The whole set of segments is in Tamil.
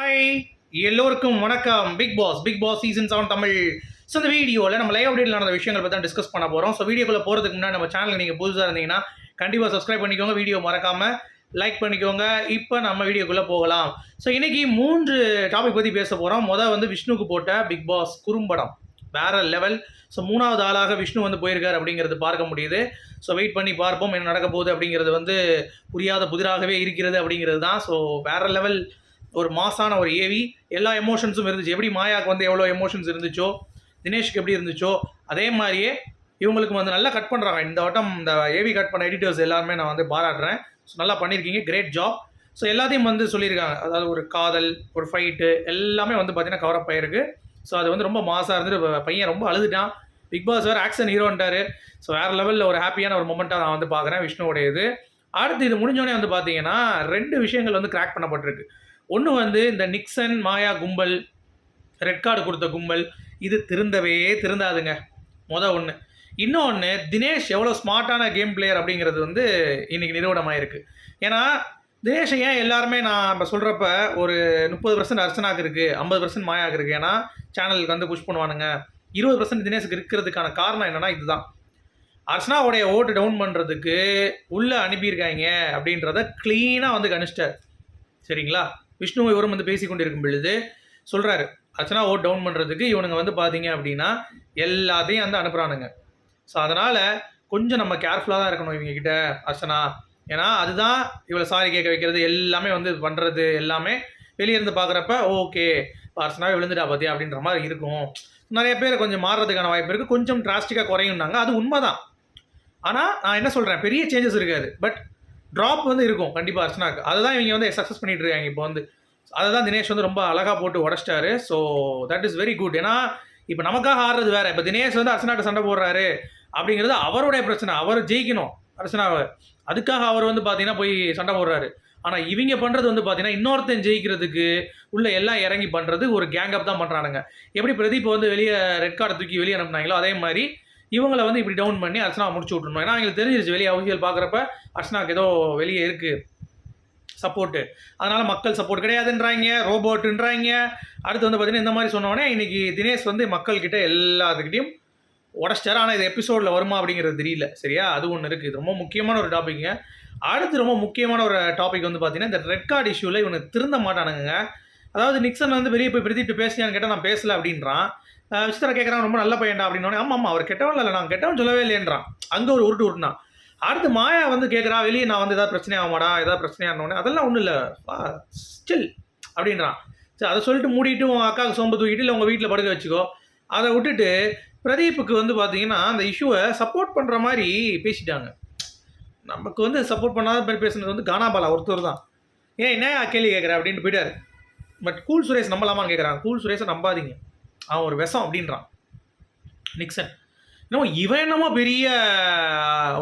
ஹாய் எல்லோருக்கும் வணக்கம். Bigg Boss Bigg Boss season seven Tamil. So இந்த வீடியோவில் நம்ம லைவ் அப்டேட் நடந்த விஷயங்கள் பற்றி தான் டிஸ்கஸ் பண்ண போகிறோம் ஸோ வீடியோக்குள்ளே போகிறதுக்கு முன்னாடி நம்ம சேனலுக்கு நீங்கள் புதுசாக இருந்தீங்கன்னா கண்டிப்பாக சப்ஸ்கிரைப் பண்ணிக்கோங்க. வீடியோ மறக்காமல் லைக் பண்ணிக்கோங்க. இப்போ நம்ம வீடியோக்குள்ளே போகலாம். ஸோ இன்றைக்கி மூன்று டாபிக் பற்றி பேச போகிறோம் மொதல் வந்து விஷ்ணுக்கு போட்ட பிக் பாஸ் குறும்படம். வேற லெவல் ஸோ மூணாவது ஆளாக விஷ்ணு வந்து போயிருக்கார் அப்படிங்கிறது பார்க்க முடியுது. ஸோ வெயிட் பண்ணி பார்ப்போம் என்ன நடக்க போகுது அப்படிங்கிறது வந்து புரியாத புதிராகவே இருக்கிறது அப்படிங்கிறது தான். ஸோ வேற லெவல் ஒரு மாசான ஒரு ஏவி எல்லா எமோஷன்ஸும் இருந்துச்சு. எப்படி மாயாவுக்கு வந்து எவ்வளோ எமோஷன்ஸ் இருந்துச்சோ தினேஷ்க்கு எப்படி இருந்துச்சோ அதே மாதிரியே இவங்களுக்கு வந்து நல்லா கட் பண்ணுறாங்க இந்த வட்டம் இந்த ஏவி கட் பண்ண எடிட்டர்ஸ் எல்லாருமே நான் வந்து பாராட்டுறேன். ஸோ நல்லா பண்ணியிருக்கீங்க கிரேட் ஜாப் ஸோ எல்லாத்தையும் வந்து சொல்லியிருக்காங்க. அதாவது ஒரு காதல் ஒரு ஃபைட்டு எல்லாமே வந்து பார்த்தீங்கன்னா கவரப் ஆயிருக்கு. ஸோ அது வந்து ரொம்ப மாசாக இருந்துட்டு பையன் ரொம்ப அழுதுட்டான். பிக் பாஸ் வேறு ஆக்ஷன் ஹீரோன்ட்டார் ஸோ வேறு லெவலில் ஒரு ஹாப்பியான ஒரு மொமெண்ட்டாக நான் வந்து பார்க்குறேன் விஷ்ணுவோடைய இது அடுத்து இது முடிஞ்சோடனே வந்து பார்த்தீங்கன்னா ரெண்டு விஷயங்கள் வந்து கிராக் பண்ணப்பட்டிருக்கு. ஒன்று வந்து இந்த நிக்சன் மாயா கும்பல் ரெட் கார்டு கொடுத்த கும்பல் இது திருந்தவே திருந்தாதுங்க. மொதல் ஒன்று இன்னொன்று தினேஷ் எவ்வளோ ஸ்மார்ட்டான கேம் பிளேயர் அப்படிங்கிறது வந்து இன்னைக்கு நிறுவனமாயிருக்கு. ஏன்னா தினேஷ் ஏன் எல்லாருமே நான் இப்போ சொல்கிறப்ப ஒரு முப்பது பர்சன்ட் அர்ச்சனாக்கு இருக்குது ஐம்பது பர்சன்ட் மாயாக்கு இருக்குது ஏன்னா சேனலுக்கு வந்து புஷ் பண்ணுவானுங்க. இருபது பர்சன்ட் தினேஷுக்கு இருக்கிறதுக்கான காரணம் என்னென்னா இதுதான். அர்ச்சனாவுடைய ஓட்டு டவுன் பண்ணுறதுக்கு உள்ளே அனுப்பியிருக்காங்க அப்படின்றத க்ளீனாக வந்து கணிச்சிட்டார். சரிங்களா? விஷ்ணு இவரும் வந்து பேசி கொண்டிருக்கும் பொழுது சொல்கிறாரு அர்ச்சனா ஓட் டவுன் பண்ணுறதுக்கு இவனுங்க வந்து பார்த்தீங்க அப்படின்னா எல்லாத்தையும் வந்து அனுப்புகிறானுங்க ஸோ அதனால் கொஞ்சம் நம்ம கேர்ஃபுல்லாக தான் இருக்கணும் இவங்க கிட்ட அர்ச்சனா. ஏன்னா அதுதான் இவளை சாரி கேட்க வைக்கிறது எல்லாமே வந்து பண்ணுறது எல்லாமே வெளியே இருந்து பார்க்குறப்ப ஓகே அர்ச்சனாவே விழுந்துட்டா பார்த்தியா அப்படின்ற மாதிரி இருக்கும். நிறைய பேர் கொஞ்சம் மாறுறதுக்கான வாய்ப்பு இருக்குது கொஞ்சம் டிராஸ்டிக்காக குறையும்னாங்க. அது உண்மைதான். ஆனால் நான் என்ன சொல்கிறேன் பெரிய சேஞ்சஸ் இருக்காது. பட் ட்ராப் வந்து இருக்கும் கண்டிப்பாக அர்ச்சனாக்கு. அதை தான் இவங்க வந்து சக்ஸஸ் பண்ணிட்டு இருக்காங்க இப்போ வந்து. அதை தான் தினேஷ் வந்து ரொம்ப அழகாக போட்டு உடச்சிட்டாரு. So that is very good ஏன்னா இப்போ நமக்காக ஆடுறது வேற. இப்போ தினேஷ் வந்து அர்ச்சனாட்ட சண்டை போடுறாரு அப்படிங்கிறது அவருடைய பிரச்சனை. அவர் ஜெயிக்கணும் அர்ச்சனாவை. அதுக்காக அவர் வந்து பார்த்தீங்கன்னா போய் சண்டை போடுறாரு. ஆனால் இவங்க பண்ணுறது வந்து பார்த்தீங்கன்னா இன்னொருத்தன் ஜெயிக்கிறதுக்கு உள்ள எல்லாம் இறங்கி பண்ணுறது ஒரு கேங்கப் தான் பண்ணுறானுங்க எப்படி பிரதீப் வந்து வெளியே ரெட் கார்டை தூக்கி வெளியே அனுப்புனாங்களோ அதே மாதிரி இவங்களை வந்து இப்படி டவுன் பண்ணி அர்ச்சனா முடிச்சு விட்ருணும் ஏன்னா எங்களுக்கு தெரிஞ்சிருச்சு வெளியே அவசியல் பார்க்குறப்ப அர்ச்சனாக்கு ஏதோ வெளியே இருக்குது சப்போர்ட்டு அதனால் மக்கள் சப்போர்ட் கிடையாதுன்றாங்க ரோபோட்டுன்றாங்க அடுத்து வந்து பார்த்தீங்கன்னா இந்த மாதிரி சொன்னோடனே இன்றைக்கி தினேஷ் வந்து மக்கள்கிட்ட எல்லாத்துக்கிட்டையும் உடச்சிட்டாரு. ஆனால் இது எபிசோடில் வருமா அப்படிங்கிறது தெரியல. சரியா? அது ஒன்று இருக்குது இது ரொம்ப முக்கியமான ஒரு டாப்பிக்குங்க அடுத்து ரொம்ப முக்கியமான ஒரு டாபிக் வந்து பார்த்தீங்கன்னா இந்த ரெட் கார்டு இஷ்யூவில் இவனுக்கு திருந்த மாட்டானுங்க அதாவது நிக்சன் வந்து வெளியே போய் பிரதிட்டு பேசியான்னு கேட்டால் நான் பேசலை அப்படின்றான். அஹ் விசித்திரா கேட்குறான் ரொம்ப நல்ல பையன்டா அப்படின்னு ஆமாம் ஆமாம் அவர் கெட்டவன் இல்லை நான் கெட்டவன் சொல்லவே இல்லைன்றான் அங்கே ஒரு உருட்டு உருட்டுனான். அடுத்து மாயா வந்து கேட்குறா வெளியே நான் வந்து ஏதாவது பிரச்சனை ஆகமாடா ஏதாவது பிரச்சனையானோடனே? அதெல்லாம் ஒன்றும் இல்லை ஸ்டில் அப்படின்றான். சரி அதை சொல்லிட்டு மூடிட்டு உன் அக்காவுக்கு சோம்பு தூக்கிட்டு இல்லை உங்கள் வீட்டில் படுக்க வச்சுக்கோ. அதை விட்டுட்டு பிரதீப்புக்கு வந்து பார்த்தீங்கன்னா அந்த இஷ்யூவை சப்போர்ட் பண்ணுற மாதிரி பேசிட்டாங்க. நமக்கு வந்து சப்போர்ட் பண்ணாத மாதிரி பேசுனது வந்து கானாபாலா ஒருத்தர் தான். ஏன் என்ன கேள்வி கேட்குறேன் அப்படின்ட்டு போயிட்டார். பட் கூல் சுரேஷ் நம்பலாமான்னு கேட்குறாங்க கூல் சுரேஷை நம்பாதீங்க. அவன் ஒரு விஷம் அப்படின்றான். நிக்சன். இன்னும் இவன் என்னமோ பெரிய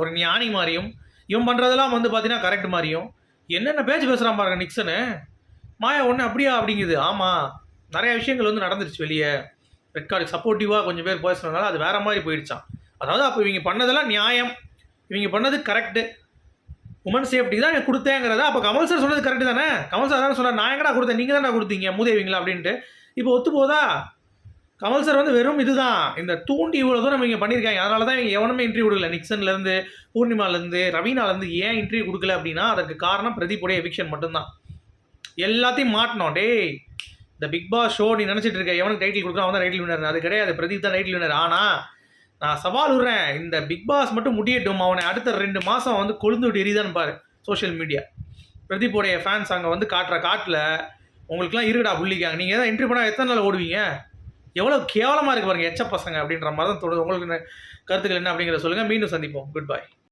ஒரு ஞானி மாதிரியும் இவன் பண்ணுறதெல்லாம் வந்து பார்த்தீங்கன்னா கரெக்ட் மாதிரியும் என்னென்ன பேச்சு பேசுகிறான் பாருங்க நிக்சனு. மாயா ஒன்று அப்படியா அப்படிங்குது. ஆமாம் நிறைய விஷயங்கள் வந்து நடந்துருச்சு வெளியே. ரெக்கார்டு சப்போர்ட்டிவாக கொஞ்சம் பேர் பேசுனதுனால அது வேறு மாதிரி போயிடுச்சான் அதாவது அப்போ இவங்க பண்ணதெல்லாம் நியாயம். இவங்க பண்ணது கரெக்டு உமன் சேஃப்டி தான் எனக்கு கொடுத்தேங்கிறத அப்போ கமல் சார் சொன்னது கரெக்டு தானே? கமல் சார் தானே சொன்னார் நான் எங்கடா கொடுத்தேன்? நீங்கள் தானே கொடுத்தீங்க மூதேவிங்களா? அப்படின்ட்டு. இப்போ ஒத்து போதா கமல் சார் வந்து வெறும் இதுதான். இந்த தூண்டி இவ்வளோ தூரம் இவங்க பண்ணியிருக்காங்க. அதனால தான் இவங்க எவனுமே இன்டர்வியூ கொடுக்கல. நிக்சன்லேருந்து பூர்ணிமாலேருந்து ரவீனாலேருந்து ஏன் இன்டர்வியூ கொடுக்கல அப்படின்னா அதற்கு காரணம் பிரதீப்புடைய எவிக்ஷன் மட்டும்தான். எல்லாத்தையும் மாட்டினோம். டேய் இந்த பிக் பாஸ் ஷோ நீ நினச்சிட்டு இருக்க. எவனுக்கு டைட்டில் கொடுக்குறான் அவன் தான் டைட்டில் வினர் அது கிடையாது. பிரதீப் தான் டைட்டில் வினர் ஆனால் நான் சவால் விடுறேன். இந்த பிக் பாஸ் மட்டும் முடியட்டும். அவனை அடுத்த ரெண்டு மாதம் வந்து கொழுந்து விட்டு எரியுதான்னு பாரு சோஷியல் மீடியா பிரதீப்போடைய ஃபேன்ஸ் அங்கே வந்து காட்டுற காட்டில் உங்களுக்குலாம் இருக்குடா புள்ளிக்காங்க நீங்கள் எதாவது என்ட்ரி பண்ணால் எத்தனை நாள் ஓடுவீங்க? எவ்வளோ கேவலமாக இருக்கு பாருங்க எச்ச பசங்க அப்படின்ற மாதிரி தான் தோணுது உங்களுக்கு கருத்துக்கள் என்ன அப்படிங்கிறத சொல்லுங்கள் மீண்டும் சந்திப்போம். Good bye